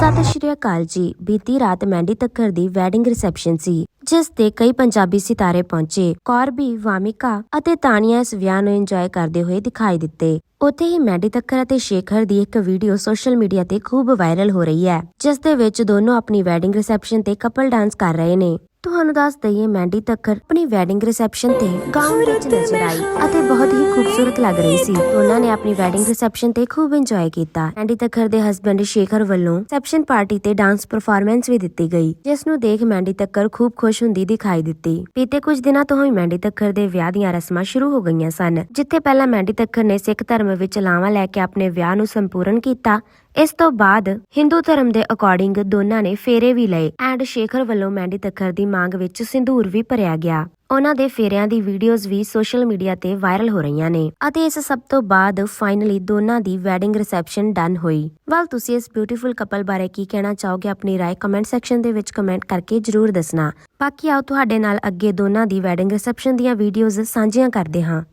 ਸਤਿ ਸ਼੍ਰੀ ਅਕਾਲ ਜੀ। ਬੀਤੀ ਰਾਤ ਮੈਂਡੀ ਤੱਕਰ ਦੀ ਵੈਡਿੰਗ ਰਿਸੈਪਸ਼ਨ ਸੀ, ਜਿਸ ਤੇ ਕਈ ਪੰਜਾਬੀ ਸਿਤਾਰੇ ਪਹੁੰਚੇ। ਕੌਰਬੀ, ਵਾਮਿਕਾ ਅਤੇ ਤਾਨੀਆ ਇਸ ਵਿਆਹ ਨੂੰ ਇੰਜੋਏ ਕਰਦੇ ਹੋਏ ਦਿਖਾਈ ਦਿੱਤੇ। ਉੱਥੇ ਹੀ ਮੈਂਡੀ ਤੱਕਰ ਅਤੇ ਸ਼ੇਖਰ ਦੀ ਇੱਕ ਵੀਡੀਓ ਸੋਸ਼ਲ ਮੀਡੀਆ ਤੇ ਖੂਬ ਵਾਇਰਲ ਹੋ ਰਹੀ ਹੈ, ਜਿਸ ਦੇ ਵਿੱਚ ਦੋਨੋਂ ਆਪਣੀ ਵੈਡਿੰਗ ਰਿਸੈਪਸ਼ਨ ਤੇ ਕਪਲ ਡਾਂਸ ਕਰ ਰਹੇ ਨੇ। ਤੁਹਾਨੂੰ ਦੱਸ ਦਈਏ ਮੈਂਡੀ ਤੱਕਰ ਆਪਣੀ ਵੈਡਿੰਗ ਰਿਸੈਪਸ਼ਨ ਤੇ ਗਾਊਨ ਵਿੱਚ ਨਜ਼ਰ ਆਈ ਅਤੇ ਬਹੁਤ ਹੀ ਖੂਬਸੂਰਤ ਲੱਗ ਰਹੀ ਸੀ। ਉਹਨਾਂ ਨੇ ਆਪਣੀ ਵੈਡਿੰਗ ਰਿਸੈਪਸ਼ਨ ਤੇ ਖੂਬ ਇੰਜੋਏ ਕੀਤਾ। ਮੈਂਡੀ ਤੱਕਰ ਦੇ ਹਸਬੰਡ ਸ਼ੇਖਰ ਵੱਲੋਂ ਰਿਸੈਪਸ਼ਨ ਪਾਰਟੀ ਤੇ ਡਾਂਸ ਪਰਫਾਰਮੈਂਸ ਵੀ ਦਿੱਤੀ ਗਈ ਜਿਸ ਨੂੰ ਦੇਖ ਮੈਂਡੀ ਤੱਕਰ ਖੂਬ ਖੁਸ਼ ਹੁੰਦੀ ਦਿਖਾਈ ਦਿੱਤੀ। ਬੀਤੇ ਕੁਝ ਦਿਨਾਂ ਤੋਂ ਹੀ ਮੈਂਡੀ ਤੱਕਰ ਦੇ ਵਿਆਹ ਦੀਆਂ ਰਸਮਾਂ ਸ਼ੁਰੂ ਹੋ ਗਈਆਂ ਸਨ ਜਿੱਥੇ ਪਹਿਲਾਂ ਮੈਂਡੀ ਤੱਕਰ ਨੇ ਸਿੱਖ ਧਰਮ ਵਿੱਚ ਲਾਵਾਂ ਲੈ ਕੇ ਆਪਣੇ ਵਿਆਹ ਨੂੰ ਸੰਪੂਰਨ ਕੀਤਾ। ਇਸ ਤੋਂ ਬਾਅਦ ਹਿੰਦੂ ਧਰਮ ਦੇ ਅਕੋਰਡਿੰਗ ਦੋਨਾਂ ਨੇ ਫੇਰੇ ਵੀ ਲਏ। ਐਂਡ ਸ਼ੇਖਰ ਵੱਲੋਂ ਮੈਂਡੀ ਤੱਕਰ ਦੀ ਮੰਗ ਵਿੱਚ ਸਿੰਧੂਰ ਵੀ ਭਰਿਆ ਗਿਆ ਉਹਨਾਂ ਦੇ ਫੇਰਿਆਂ ਦੀ ਵੀਡੀਓਜ਼ ਵੀ ਸੋਸ਼ਲ ਮੀਡੀਆ ਤੇ ਵਾਇਰਲ ਹੋ ਰਹੀਆਂ ਨੇ ਅਤੇ ਇਸ ਸਭ ਤੋਂ ਬਾਅਦ ਫਾਈਨਲੀ ਦੋਨਾਂ ਦੀ ਵੈਡਿੰਗ ਰਿਸੈਪਸ਼ਨ ਡਨ ਹੋਈ ਵੱਲ ਤੁਸੀਂ ਇਸ ਬਿਊਟੀਫੁਲ ਕਪਲ ਬਾਰੇ ਕੀ ਕਹਿਣਾ ਚਾਹੋਗੇ ਆਪਣੀ رائے ਕਮੈਂਟ ਸੈਕਸ਼ਨ ਦੇ ਵਿੱਚ ਕਮੈਂਟ ਕਰਕੇ ਜਰੂਰ ਦੱਸਣਾ ਬਾਕੀ ਆਓ ਤੁਹਾਡੇ ਨਾਲ ਅੱਗੇ ਦੋਨਾਂ ਦੀ ਵੈਡਿੰਗ ਰਿਸੈਪਸ਼ਨ ਦੀਆਂ ਵੀਡੀਓਜ਼ ਸਾਂਝੀਆਂ ਕਰਦੇ ਹਾਂ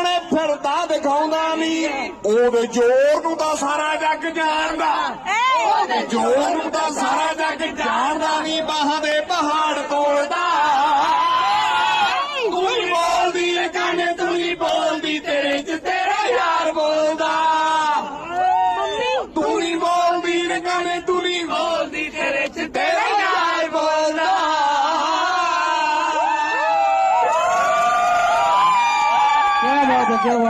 ਨੇ ਫਿਰਦਾ ਦਿਖਾਉਂਦਾ ਨਹੀਂ ਉਹਦੇ ਜ਼ੋਰ ਨੂੰ ਤਾਂ ਸਾਰਾ ਜੱਗ ਜਾਣਦਾ ਉਹਦੇ ਜ਼ੋਰ ਨੂੰ ਤਾਂ Udah.